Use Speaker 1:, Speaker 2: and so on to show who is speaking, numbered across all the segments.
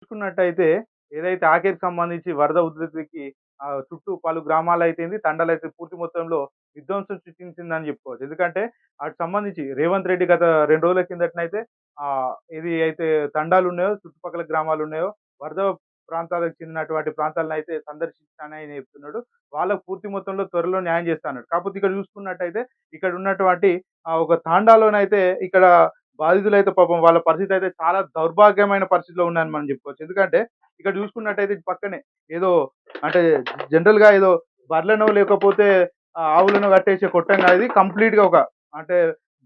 Speaker 1: చూసుకున్నట్టయితే ఏదైతే ఆఖరికి సంబంధించి వరద ఉధృతికి చుట్టూ పలు గ్రామాలు అయితేంది తండాలు అయితే పూర్తి మొత్తంలో విధ్వంసం సృష్టించిందని చెప్పుకోవచ్చు. ఎందుకంటే అటు సంబంధించి రేవంత్ రెడ్డి గత రెండు రోజుల కిందటనైతే ఇది అయితే తండాలు ఉన్నాయో చుట్టుపక్కల గ్రామాలు ఉన్నాయో వరద ప్రాంతాలకు చెందినటువంటి ప్రాంతాలను అయితే సందర్శిస్తానని చెప్తున్నాడు. వాళ్ళకు పూర్తి మొత్తంలో త్వరలో న్యాయం చేస్తాడు కాకపోతే ఇక్కడ చూసుకున్నట్టయితే ఇక్కడ ఉన్నటువంటి ఒక తాండాలోనైతే ఇక్కడ బాధితులైతే పాపం వాళ్ళ పరిస్థితి అయితే చాలా దౌర్భాగ్యమైన పరిస్థితిలో ఉన్నాయని మనం చెప్పుకోవచ్చు. ఎందుకంటే ఇక్కడ చూసుకున్నట్టయితే పక్కనే ఏదో అంటే జనరల్గా ఏదో బర్రెలను లేకపోతే ఆవులను కట్టేసే కొట్టం కాదు. ఇది కంప్లీట్గా ఒక అంటే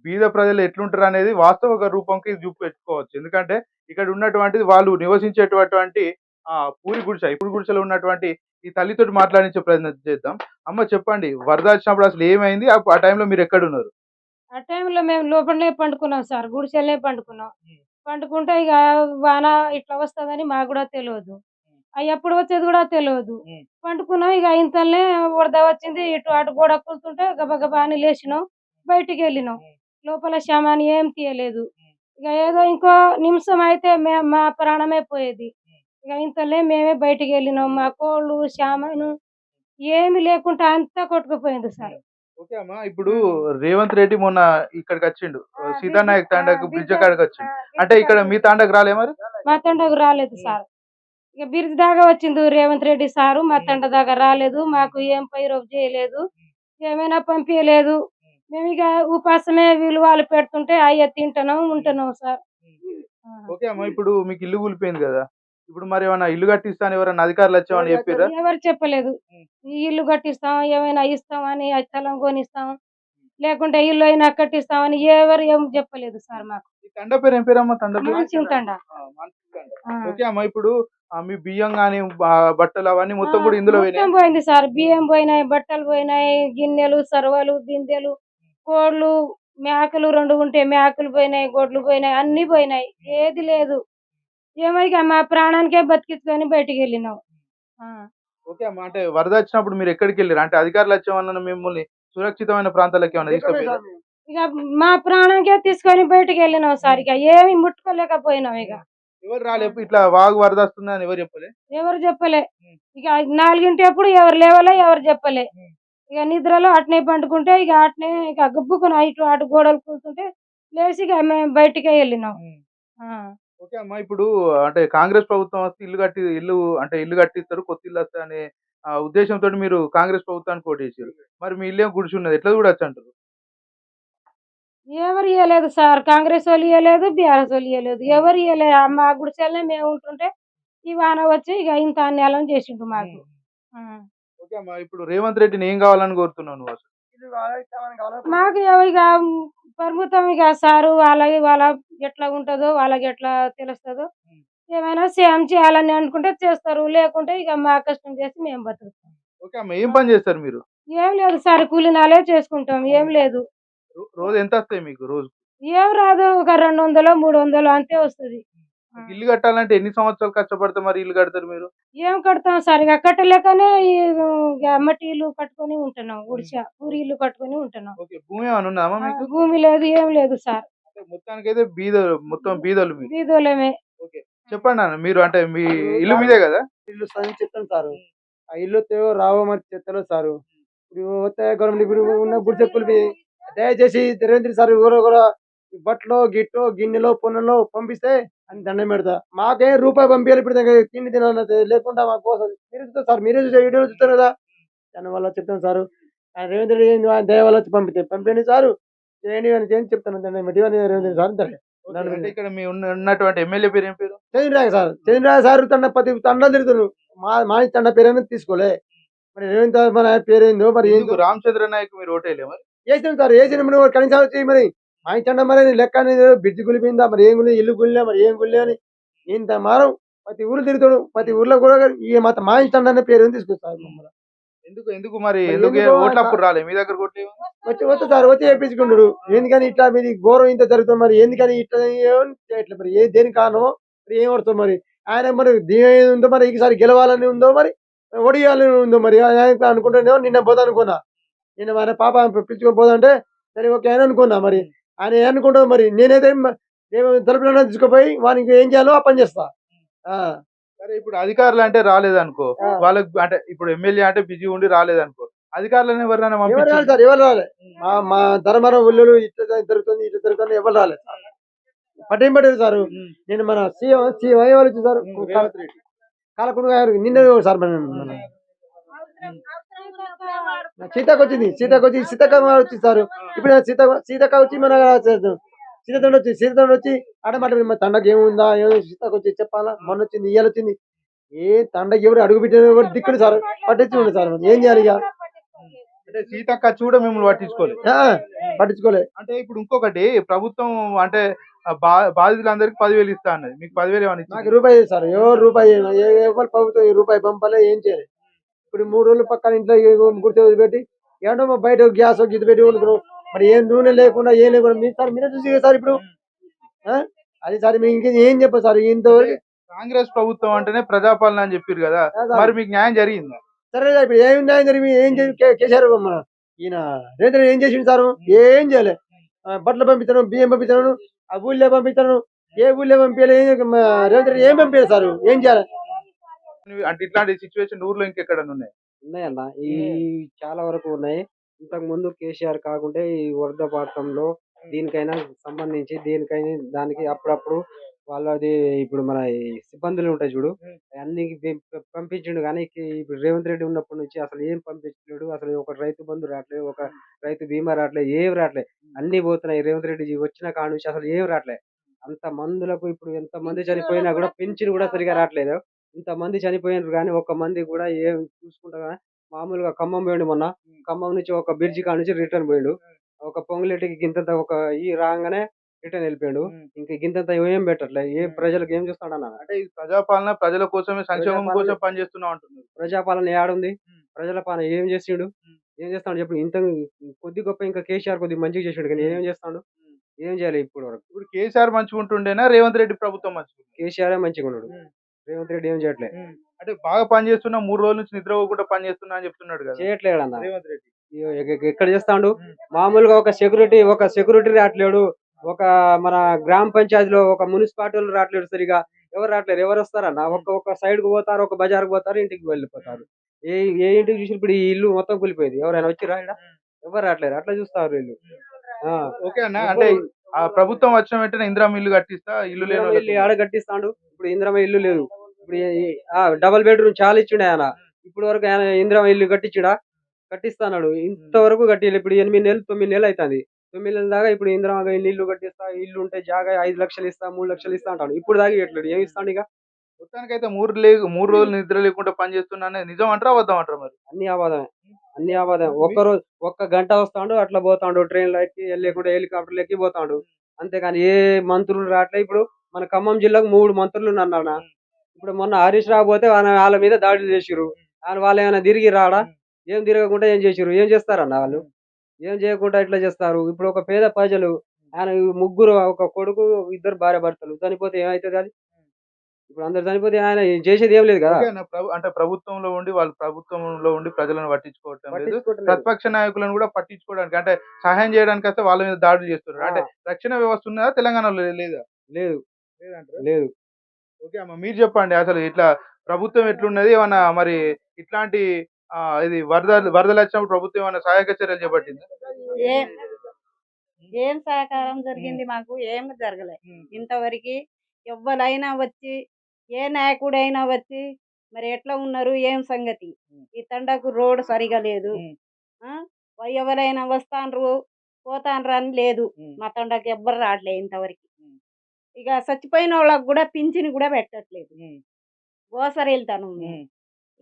Speaker 1: బీద ప్రజలు ఎట్లుంటారు అనేది వాస్తవ రూపంకి చూపెట్టుకోవచ్చు. ఎందుకంటే ఇక్కడ ఉన్నటువంటిది వాళ్ళు నివసించేటటువంటి ఆ పూరి గుడిసె ఇప్పుడు గుడిసెలో ఉన్నటువంటి ఈ తల్లితోటి మాట్లాడించే ప్రయత్నం చేద్దాం. అమ్మ చెప్పండి వరద వచ్చినప్పుడు అసలు ఏమైంది? ఆ ఆ టైంలో మీరు ఎక్కడ ఉన్నారు?
Speaker 2: ఆ టైంలో మేము లోపలనే పండుకున్నాం సార్ గుడిసెలనే పండుకున్నాం. పండుకుంటే ఇక వాన ఇట్లా వస్తుందని మాకు కూడా తెలియదు అవి ఎప్పుడు వచ్చేది కూడా తెలియదు. పండుకున్నాం ఇక ఇంతలనే వరద వచ్చింది ఇటు అటు గోడ కూర్చుంటే గబగబా అని లేచినాం బయటికి వెళ్ళినాం. లోపల శమాని ఏం తీయలేదు. ఇక ఏదో ఇంకో నిమిషం అయితే మే మా ప్రాణమే పోయేది. ఇక ఇంతలే మేమే బయటికి వెళ్ళినాం మా కోళ్ళు శామాను ఏమి లేకుండా అంతా కొట్టుకుపోయింది సార్.
Speaker 1: ఓకే అమ్మా. ఇప్పుడు రేవంత్ రెడ్డి మొన్న ఇక్కడికి వచ్చిండు. సీతానాయక్ తాండకు బ్రిడ్జ్ కాడికి వచ్చిండు. అంటే ఇక్కడ మీ తాండకు. రాలే మరి?
Speaker 2: మా తండకు రాలేదు సార్. ఇక బిర్జ్ దాకా వచ్చింది రేవంత్ రెడ్డి సారు. మా తండ దాకా రాలేదు. మాకు ఏం పైరవ్ చేయలేదు. ఏమైనా పంపించలేదు మేము. ఇక ఉపాసమే విలువలు పెడుతుంటే అయ్యా తింటున్నాం ఉంటున్నాం సార్.
Speaker 1: ఓకే అమ్మా. ఇప్పుడు మీకు ఇల్లు కూలిపోయింది కదా? ఇప్పుడు మరి ఏమైనా ఇల్లు కట్టిస్తాను ఎవరైనా అధికారులు వచ్చామని చెప్పారా
Speaker 2: ఎవరు చెప్పలేదు. ఇల్లు కట్టిస్తాం ఏమైనా ఇస్తాం అని ఆ స్థలం కొనిస్తాం. లేకుంటే ఇల్లు అయినా కట్టిస్తామని ఎవరు ఏం చెప్పలేదు సార్ మాకు.
Speaker 1: తండ పేరు ఏం పేరమ్మా? తండ. ఓకే అమ్మా ఇప్పుడు మీ బియ్యం గానీ ఆ, బట్టలు అవన్నీ మొత్తం కూడా ఇందులో
Speaker 2: పోయింది సార్. బియ్యం పోయినాయి బట్టలు పోయినాయి గిన్నెలు సర్వలు బిందెలు కోళ్ళు మేకలు రెండు ఉంటే మేకలు పోయినాయి గొడ్లు పోయినాయి అన్ని పోయినాయి. ఏది లేదు. ఏమో ఇక మా ప్రాణానికే బతికించుకొని బయటికి వెళ్ళినాం ఆ.
Speaker 1: ఓకే అమ్మా అంటే వరద వచ్చినప్పుడు మీరు ఎక్కడికి వెళ్ళారు అంటే అధికారులు వచ్చామన్న మిమ్మల్ని సురక్షితమైన ప్రాంతాలకు ఏమైనా తీసుకుపోయారు
Speaker 2: ఇక మా ప్రాణానికే తీసుకొని బయటికి వెళ్ళినాం సార్. ఇక ఏమి ముట్టుకోలేకపోయినాం ఇక.
Speaker 1: ఎవరు రాలే? ఇట్లా వాగు వరద వస్తుందని ఎవరు చెప్పలే?
Speaker 2: ఎవరు చెప్పలే. ఇక నాలుగింటి అప్పుడు ఎవరు లేవలే ఎవరు చెప్పలే. ఇక నిద్రలో అట్నే పండుకుంటే ఇక అట్నే ఇక గబ్బుకుని ఇటు అటు గోడలు కూర్చుంటే లేచి ఇక మేము బయటికే వెళ్ళినాం. ఆ.
Speaker 1: ఓకే అమ్మా. ఇప్పుడు అంటే కాంగ్రెస్ ప్రభుత్వం వస్తే ఇల్లు కట్టి ఇల్లు అంటే ఇల్లు కట్టిస్తారు కొత్త ఇల్లు వస్తాయి అనే ఆ, ఉద్దేశంతో మీరు కాంగ్రెస్ ప్రభుత్వానికి ఓటు వేసారు మరి మీ ఇల్లు గుడిసి ఉన్నది? ఎట్లా కూడా అంటారు?
Speaker 2: ఎవరు ఇవ్వలేదు సార్. కాంగ్రెస్ వాళ్ళు ఇవ్వలేదు బీఆర్ఎస్ వాళ్ళు ఇవ్వలేదు ఎవరు ఇవ్వలేదు మా గుడిసెలనే మేము ఉంటుంటే ఈ వాన వచ్చి ఇక ఇంత అన్యాయం చేసిండు మాకు. ఆ.
Speaker 1: ఓకే అమ్మా. ఇప్పుడు రేవంత్ రెడ్డిని ఏం కావాలని కోరుతున్నావు నువ్వు అసలు?
Speaker 2: మాకు ఇక పరిమితం ఇక సారు వాళ్ళకి వాళ్ళ ఎట్లా ఉంటుందో వాళ్ళకి ఎట్లా తెలుస్తుందో ఏమైనా సేమ్ చేయాలని అనుకుంటే చేస్తారు. లేకుంటే ఇక మా కష్టం చేసి మేము బతుకుతాం.
Speaker 1: ఓకే అమ్మా ఏం పని చేస్తారు మీరు?
Speaker 2: ఏం లేదు సార్ కూలినాలే చేసుకుంటాం. ఏం లేదు.
Speaker 1: రోజు ఎంత వస్తాయి మీకు రోజు
Speaker 2: ఏం రాదు ఒక రెండు వందలు మూడు వందలు అంతే వస్తుంది.
Speaker 1: ఇల్లు కట్టాలంటే ఎన్ని సంవత్సరాలు కష్టపడితే మరి ఇల్లు కడతారు మీరు?
Speaker 2: ఏం కడతాం సార్ ఇక కట్టలేకనే ఈ మట్టి ఇల్లు కట్టుకొని ఉంటున్నాం గుడిసె పూరి ఇల్లు కట్టుకొని ఉంటున్నాం.
Speaker 1: ఓకే భూమి ఏమైనా ఉందామా
Speaker 2: ఆ,
Speaker 1: మీకు?
Speaker 2: భూమి లేదు ఏం లేదు సార్.
Speaker 1: అంటే మొత్తానికైతే బీద మొత్తం బీదలు మీరు. ఓకే చెప్పండి అన్న మీరు అంటే మీ ఇల్లు మీదే కదా?
Speaker 3: ఇల్లు సరి చెప్తాను సారు. ఆ ఇల్లు వస్తాయో రావో మరి చెప్తాను సారు. ఇప్పుడు వస్తే గవర్నమెంట్ ఇప్పుడు ఉన్న గుడి చెప్పులు దయచేసి రెడ్డి సార్ ఎవరో కూడా బట్టలో గిట్టో గిన్నెలో పొన్నెలో పంపిస్తే అని దండం పెడతా. మాకే రూపాయి పంపించాలి ఇప్పుడు తిండి తినాలి లేకుండా మా కోసం. మీరు చూస్తారు సార్ మీరే చూసే వీడియో చూస్తారు కదా. దానివల్ల చెప్తాను సారు. ఆయన రేవంత్ రెడ్డి ఏంది ఆయన దయ వల్ల వచ్చి పంపితే పంపించండి సారు. చేయండి అని చేయండి చెప్తాను. దండం పెట్టి రేవంత్ రెడ్డి సార్
Speaker 1: ఇక్కడ మీ ఉన్న- ఉన్నటువంటి ఎమ్మెల్యే పేరు ఏం పేరు?
Speaker 3: చంద్రరాయ సార్. చంద్రరాయ సార్ తన ప్రతి తండ తిరుగుతాను మా మా తండ పేరు తీసుకోలే. మరి రేవంత్ మన పేరేందో మరి
Speaker 1: రామచంద్ర నాయక్ మీరు ఓటేలే మరి?
Speaker 3: వేసినాం సార్ వేసిన కనీసం వచ్చి మరి మా తండ మరి లెక్క అనేది బిడ్జి గులిపోయిందా మరి ఏం గులి ఇల్లు గుళ్ళే మరి ఏం గుళ్ళే అని ఇంత మారం ప్రతి ఊరు తిరుగుతాడు. ప్రతి ఊర్లో కూడా ఈ మాత మా తండ అనే పేరు తీసుకొస్తారు మమ్మల్ని?
Speaker 1: ఎందుకు ఎందుకు మరి? ఎందుకు రాలే? మీ దగ్గర
Speaker 3: వచ్చి వచ్చి సార్ వచ్చి వేయించుకుంటాడు ఎందుకని ఇట్లా మీది ఘోరం ఇంత జరుగుతుంది మరి? ఎందుకని ఇట్లా చేయట్లేదు మరి? ఏ దేని కారణమో మరి ఏం పడుతుంది మరి? ఆయన మరి దీని ఉందో మరి? ఈసారి గెలవాలని ఉందో మరి? ఒడియాలని ఉందో మరి? ఆయన అనుకుంటేనేమో నిన్న పోతా అనుకున్నా. నిన్న మన పాప పిలుచుకొని పోదంటే సరే ఓకే అని అనుకున్నా మరి. ఆయన ఏం అనుకుంటావు మరి. నేనైతే తలుపులో తీసుకుపోయి వానికి ఏం చేయాలో ఆ పని చేస్తా. ఆ,
Speaker 1: సరే ఇప్పుడు అధికారులు అంటే రాలేదనుకో. వాళ్ళకి అంటే ఇప్పుడు ఎమ్మెల్యే అంటే బిజీ ఉండి రాలేదనుకో అధికారులను ఎవరైనా
Speaker 3: ఎవరు రాలేదు సార్ ఎవరు రాలే మా ధర్మవరం ఊళ్ళో ఇట్లా జరుగుతుంది ఇట్లా జరుగుతుంది ఎవరు రాలేదు పట్టేం పట్టేది సార్? నేను మన సీఎం సీఎం అయ్యే వాళ్ళు సార్. కాలకుండా నిన్న సార్ మన- సీతకు వచ్చింది సీతకు వచ్చి సీతక్క వచ్చింది సార్. ఇప్పుడు సీత సీతక్క వచ్చి మన సీతతో వచ్చి సీతతో వచ్చి ఆడ మాట మన తండకి ఏముందా ఏమో సీతకు వచ్చి చెప్పాలా? మొన్న వచ్చింది ఇయ్యాల వచ్చింది. ఏ తండకి ఎవరు అడుగు పెట్టిన ఎవరు దిక్కుడు సార్? పట్టించుకోండి సార్ ఏం చేయాలి ఇక?
Speaker 1: అంటే సీతక్క చూడ మిమ్మల్ని పట్టించుకోలేదు
Speaker 3: ఆ, పట్టించుకోలే.
Speaker 1: అంటే ఇప్పుడు ఇంకొకటి ప్రభుత్వం అంటే బాధితులందరికీ పదివేలు ఇస్తా అన్నది. మీకు పదివేలు ఏమని
Speaker 3: నాకు రూపాయి సార్. ఎవరు రూపాయి ఎవరు ప్రభుత్వం రూపాయి పంపలే ఏం చేయాలి. ఇప్పుడు మూడు రోజులు పక్కన ఇంట్లో గుర్తు పెట్టి ఏంటో మా బయట గ్యాస్ గిద్దు పెట్టి వండుకున్నాం మరి ఏం నూనె లేకుండా ఏం లేకుండా మీరు సార్ మీరే చూసి సార్ ఇప్పుడు? ఆ? అది సార్ మీకు ఇంకేం ఏం చెప్పదు సార్ ఇంతవరకు?
Speaker 1: కాంగ్రెస్ ప్రభుత్వం అంటేనే ప్రజాపాలన అని చెప్పారు కదా మరి మీకు న్యాయం జరిగిందా?
Speaker 3: సరే సార్ ఇప్పుడు ఏం న్యాయం జరిగి ఏం కేసీఆర్ మన ఈయన రేవంత్ రెడ్డి ఏం చేసిండు సార్? ఏం చేయలే. బట్టలు పంపించాను బియ్యం పంపించాను ఆ ఊళ్ళో పంపించాను ఏ ఊళ్ళో పంపించాలి మా రేవంత్ రెడ్డి ఏం పంపించారు సార్? ఏం చేయాలి?
Speaker 1: అంటే ఇట్లాంటి సిచ్యువేషన్ ఊర్లో ఇంకెక్కడ ఉన్నాయి?
Speaker 4: ఉన్నాయన్న. ఈ చాలా వరకు ఉన్నాయి. ఇంతకు ముందు కేసీఆర్ కాకుంటే ఈ వరద ప్రాంతంలో దీనికైనా సంబంధించి దేనికైనా దానికి అప్పుడప్పుడు వాళ్ళది ఇప్పుడు మన ఈ సిబ్బందులు ఉంటాయి చూడు. అన్ని పం- పంపించిండు కానీ ఈ- ఇప్పుడు రేవంత్ రెడ్డి ఉన్నప్పటి నుంచి అసలు ఏం పంపించలేడు. అసలు ఒక రైతు బంధు రావట్లేదు ఒక రైతు బీమా రావట్లేదు ఏం రావట్లేదు అన్ని పోతున్నాయి. రేవంత్ రెడ్డి వచ్చిన కాడ నుంచి అసలు ఏం రావట్లేదు అంత మందులకు ఇప్పుడు ఎంత మంది చనిపోయినా కూడా పెన్షన్ కూడా సరిగా రావట్లేదు ఇంత మంది చనిపోయినారు కానీ ఒక్క మంది కూడా ఏం చూసుకుంటా మామూలుగా ఖమ్మం పోయిండు మొన్న. ఖమ్మం నుంచి ఒక బ్రిడ్జి కాడ నుంచి రిటర్న్ పోయిండు. ఒక పొంగులేటికి గింతంత ఒక ఈ రాగానే రిటర్న్ వెళ్ళిపోయాడు. ఇంకా గింతంత ఏం పెట్టట్లే ఏ ప్రజలకు ఏం చూస్తాడన్న?
Speaker 1: అంటే ఈ ప్రజాపాలన ప్రజల కోసమే సంక్షేమం కోసం పనిచేస్తున్నాం అంటున్నారు.
Speaker 4: ప్రజాపాలన ఏడుంది ప్రజల పాలన ఏం చేసిండు. ఏం చేస్తాడు? చెప్పు ఇంత కొద్ది గొప్ప ఇంకా కేసీఆర్ కొద్ది మంచిగా చేసాడు కానీ ఏం చేస్తాడు? ఏం చేయాలి ఇప్పుడు వరకు
Speaker 1: ఇప్పుడు కేసీఆర్ మంచిగా ఉంటుండేనా రేవంత్ రెడ్డి ప్రభుత్వం మంచిగా ఉంటుందా?
Speaker 4: కేసీఆర్ మంచిగా ఉన్నాడు. రేవంత్ రెడ్డి ఏం చేయట్లే.
Speaker 1: అంటే బాగా పని చేస్తున్నా మూడు రోజుల నుంచి నిద్ర పోకుండా పని చేస్తున్నా అని చెప్తున్నాడు కదా.
Speaker 4: చేయట్లేడు అన్న.
Speaker 1: రేవంత్ రెడ్డి.
Speaker 4: ఎక్కడ చేస్తాడు. మామూలుగా ఒక సెక్యూరిటీ ఒక సెక్యూరిటీ రావట్లేడు ఒక మన గ్రామ పంచాయతీలో ఒక మున్సిపాలిటీలు రావట్లేడు సరిగా. ఎవరు రావట్లేరు ఎవరు వస్తారన్న? ఒక ఒక సైడ్కు పోతారు ఒక బజార్కు పోతారు ఇంటికి వెళ్ళిపోతారు. ఏ ఏ ఇంటికి చూసి ఇప్పుడు ఈ ఇల్లు మొత్తం కూలిపోయింది. ఎవరైనా వచ్చిరా ఇక్కడ? ఎవరు రావట్లేరు అట్లా చూస్తారు వీళ్ళు. ఆ.
Speaker 1: ఓకే అన్న. అంటే ఆ ప్రభుత్వం వచ్చిన వెంటనే ఇందిరా ఇల్లు కట్టిస్తా ఇల్లు
Speaker 4: ఇందిరమ్మ ఇల్లు. ఆడ కట్టిస్తాడు. ఇప్పుడు ఇందిరమ్మ ఇల్లు లేదు. ఇప్పుడు డబల్ బెడ్రూమ్ చాలా ఇచ్చిండే ఆయన. ఇప్పుడు వరకు ఆయన ఇందిరమ్మ ఇల్లు కట్టించుడా? కట్టిస్తాడు ఇంతవరకు కట్టి ఇప్పుడు ఎనిమిది నెలలు తొమ్మిది నెలలు అవుతుంది తొమ్మిది నెలల దాకా ఇప్పుడు ఇందిరమ్మ ఇల్లు ఇల్లు కట్టిస్తా ఇల్లు ఉంటే జాగా ఐదు లక్షలు ఇస్తా మూడు లక్షలు ఇస్తా అంటాడు. ఇప్పుడు దాకా ఇట్లేదు ఏమి ఇస్తాడు ఇక?
Speaker 1: మొత్తానికైతే మూడు లే మూడు రోజులు నిద్ర లేకుండా పని చేస్తున్నా నిజం అంటారా అబద్ధం అంటారా మరి?
Speaker 4: అన్ని ఆవాదమే అన్ని ఆవాదమే ఒక్క రోజు ఒక్క గంట వస్తాడు అట్లా పోతాడు ట్రైన్లో ఎక్కి లేకుంటే హెలికాప్టర్ ఎక్కి పోతాడు అంతేకాని ఏ మంత్రులు రావట్లే ఇప్పుడు మన ఖమ్మం జిల్లాకు మూడు మంత్రులు అన్న ఇప్పుడు మొన్న హరీష్ రావు పోతే వాళ్ళ మీద దాడులు చేసిరు ఆయన వాళ్ళు ఏమైనా తిరిగి రాడా? ఏం తిరగకుండా ఏం చేసిరు ఏం చేస్తారన్న వాళ్ళు? ఏం చేయకుండా ఇట్లా చేస్తారు? ఇప్పుడు ఒక పేద ప్రజలు ఆయన ముగ్గురు ఒక కొడుకు ఇద్దరు భార్య భర్తలు చనిపోతే ఏమవుతుంది అది? ఇప్పుడు అందరు చనిపోతే ఆయన చేసేది ఏం లేదు కదా.
Speaker 1: అంటే ప్రభుత్వంలో ఉండి వాళ్ళు ప్రభుత్వంలో ఉండి ప్రజలను పట్టించుకోవటం లేదు.
Speaker 4: పట్టించుకోవట్లేదు.
Speaker 1: ప్రతిపక్ష నాయకులను కూడా పట్టించుకోవడానికి అంటే సహాయం చేయడానికి వస్తే వాళ్ళ మీద దాడులు చేస్తున్నారు. అంటే రక్షణ వ్యవస్థ ఉన్నదా తెలంగాణలో లేదా?
Speaker 4: లేదు? లేదు.
Speaker 1: ఓకే అమ్మ మీరు చెప్పండి అసలు ఇట్లా ప్రభుత్వం ఎట్లున్నది ఏమన్నా మరి ఇట్లాంటి ఇది వరద వరదలు వచ్చినప్పుడు ప్రభుత్వం ఏమైనా సహాయక చర్యలు చేపట్టింది?
Speaker 5: ఏం ఏం సహకారం జరిగింది మాకు? ఏం జరగలే. ఇంతవరకు ఎవ్వరైనా వచ్చి ఏ నాయకుడైనా వచ్చి మరి ఎట్లా ఉన్నారు ఏం సంగతి? ఈ తండకు రోడ్ సరిగా లేదు? ఎవరైనా వస్తాండ్రు పోతాండ్రు అని లేదు. మా తండకు ఎవ్వరు రావట్లేదు ఇంతవరకు. ఇక చచ్చిపోయిన వాళ్ళకు కూడా పింఛన్ కూడా పెట్టట్లేదు. గోసరి వెళ్తాను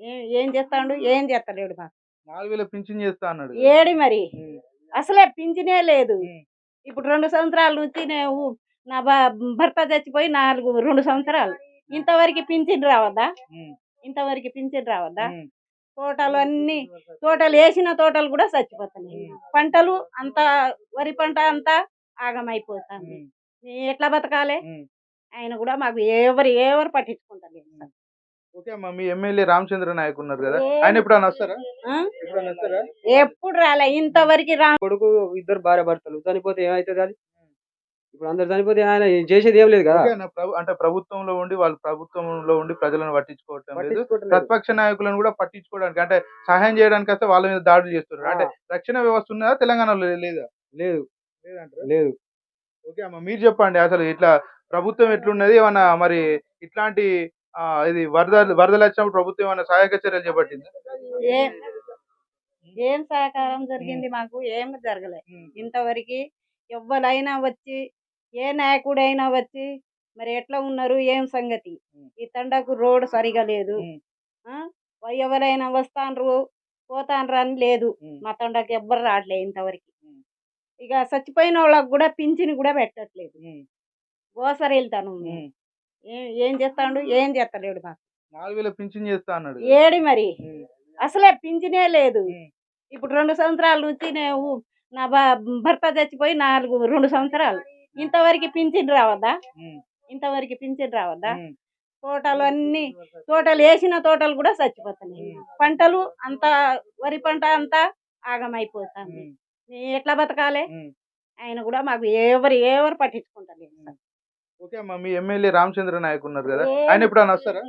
Speaker 5: ఏం ఏం చేస్తాడు? ఏం చేస్తలేడు మాకు.
Speaker 1: నాలుగు వేల పింఛన్ చేస్తా అన్నాడు
Speaker 5: ఏడి మరి?
Speaker 1: ఉమ్.
Speaker 5: అసలే పింఛనే లేదు.
Speaker 1: ఉమ్.
Speaker 5: ఇప్పుడు రెండు సంవత్సరాల నుంచి నేను నా భ- భర్త చచ్చిపోయి నాలుగు రెండు సంవత్సరాలు. ఇంతవరకు పింఛన్ రావద్దా. ఇంతవరకు పింఛన్ రావద్దా. తోటలు అన్ని తోటలు వేసిన తోటలు కూడా చచ్చిపోతున్నాయి. పంటలు అంతా వరి పంట అంతా ఆగమైపోతుంది. ఎట్లా బతకాలి. ఆయన కూడా మాకు ఎవరు ఎవరు.
Speaker 1: ఓకే అమ్మా మీ ఎమ్మెల్యే రామచంద్ర నాయక్ ఉన్నారు కదా? ఆయన వస్తారా?
Speaker 5: ఎప్పుడు రాలే. ఇంతవరకు రా
Speaker 4: కొడుకు ఇద్దరు భార్య భర్తలు చనిపోతే ఏమవుతుంది అది? ఇప్పుడు అందరు చనిపోతే ఆయన ఏం చేసేది ఏం లేదు కదా.
Speaker 1: ప్రభు- అంటే ప్రభుత్వంలో ఉండి వాళ్ళు ప్రభుత్వంలో ఉండి ప్రజలను పట్టించుకోవటం లేదు. ప్రతిపక్ష నాయకులను కూడా పట్టించుకోవడానికి అంటే సహాయం చేయడానికి వస్తే వాళ్ళ మీద దాడులు చేస్తున్నారు. అంటే రక్షణ వ్యవస్థ ఉన్నదా తెలంగాణలో లే- లేదా?
Speaker 4: లేదు.
Speaker 1: లేదంటారా?
Speaker 4: లేదు.
Speaker 1: ఓకే అమ్మ మీరు చెప్పండి. అసలు ఇట్లా ప్రభుత్వం ఎట్లున్నది? ఏమన్నా మరి ఇట్లాంటి ఆ, ఇది వరద వరదలు వచ్చినప్పుడు ప్రభుత్వం ఏమన్నా సహాయక చర్యలు చేపట్టింది?
Speaker 5: ఏం ఏం సహకారం జరిగింది మాకు? ఏం జరగలే. ఇంతవరకు ఎవ్వరైనా వచ్చి ఏ నాయకుడైనా వచ్చి మరి ఎట్లా ఉన్నారు ఏం సంగతి. ఈ తండకు రోడ్ సరిగా లేదు? ఎవరైనా వస్తాన్రు పోతాన్రు అని లేదు. మా తండకు ఎవ్వరు రావట్లే ఇంతవరకు. ఇక చచ్చిపోయిన వాళ్ళకి కూడా పింఛన్ కూడా పెట్టట్లేదు. గోసరి వెళ్తాను. ఏం ఏం చేస్తాడు ఏం చేస్తలేడు మాకు
Speaker 1: నాలుగు వేల పింఛన్ చేస్తా అన్నాడు
Speaker 5: ఏడి మరి. అసలే పింఛనే లేదు. ఇప్పుడు రెండు సంవత్సరాల నుంచి నేను నా భర్త చచ్చిపోయి నాలుగు రెండు సంవత్సరాలు ఇంతవరకు పింఛన్ రావద్దా. ఇంతవరకు పింఛన్ రావద్దా. తోటలు అన్ని తోటలు వేసిన తోటలు కూడా చచ్చిపోతున్నాయి. పంటలు అంతా వరి పంట అంతా ఆగమైపోతుంది. ఎట్లా బతకాలి. ఆయన కూడా మాకు ఎవరు ఎవరు పట్టించుకుంటలేదు సార్.
Speaker 1: ఓకే అమ్మా మీ ఎమ్మెల్యే రామచంద్ర నాయక్ ఉన్నారు కదా? ఆయన వస్తారా?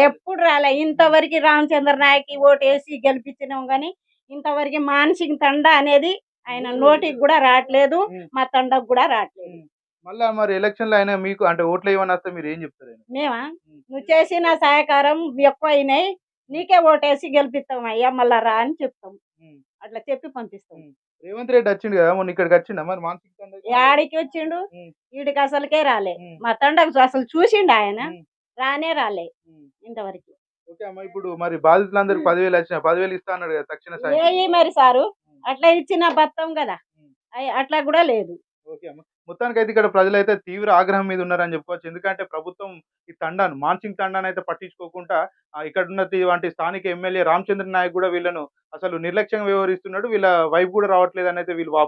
Speaker 5: ఎప్పుడు రాలే. ఇంతవరకు రామచంద్ర నాయక్ ఓటు వేసి గెలిపించినాం గాని ఇంతవరకు మానసిక తండ అనేది ఆయన నోటికి కూడా రావట్లేదు. మా తండకు కూడా రావట్లేదు
Speaker 1: మళ్ళా మరి ఎలక్షన్లో అయినా మీకు అంటే ఓట్లు ఏమన్నా వస్తే మీరు ఏం చెప్తారు?
Speaker 5: మేమా నువ్వు చేసిన సహకారం ఎక్కువ అయినాయి నీకే ఓటేసి గెలిపిస్తాం అయ్యా మళ్ళా రా అని చెప్తాం. అట్లా చెప్పి పంపిస్తాం.
Speaker 1: రేవంత్ రెడ్డి వచ్చిండు కదా మొన్న ఇక్కడికి వచ్చిండా మరి మానసిక?
Speaker 5: యాడికి వచ్చిండు. వీడికి అసలుకే రాలే. మా తండకు అసలు చూసిండు ఆయన. రానే రాలే. ఇంతవరకు
Speaker 1: ఓకే అమ్మా ఇప్పుడు మరి బాధితులందరికి పదివేలు వచ్చిన పదివేలు ఇస్తా అన్నాడు కదా తక్షణ
Speaker 5: మరి సారు అట్లా ఇచ్చిన బతాం కదా. అట్లా కూడా లేదు.
Speaker 1: ఓకే అమ్మ. మొత్తానికి అయితే ఇక్కడ ప్రజలైతే తీవ్ర ఆగ్రహం మీద ఉన్నారని చెప్పుకోవచ్చు. ఎందుకంటే ప్రభుత్వం ఈ తండాను మాన్సింగ్ తండాను అయితే పట్టించుకోకుండా ఇక్కడ ఉన్నటువంటి స్థానిక ఎమ్మెల్యే రామచంద్ర నాయక్ కూడా వీళ్ళను అసలు నిర్లక్ష్యంగా వ్యవహరిస్తున్నాడు. వీళ్ళ వైపు కూడా రావట్లేదు అని అయితే వీళ్ళు.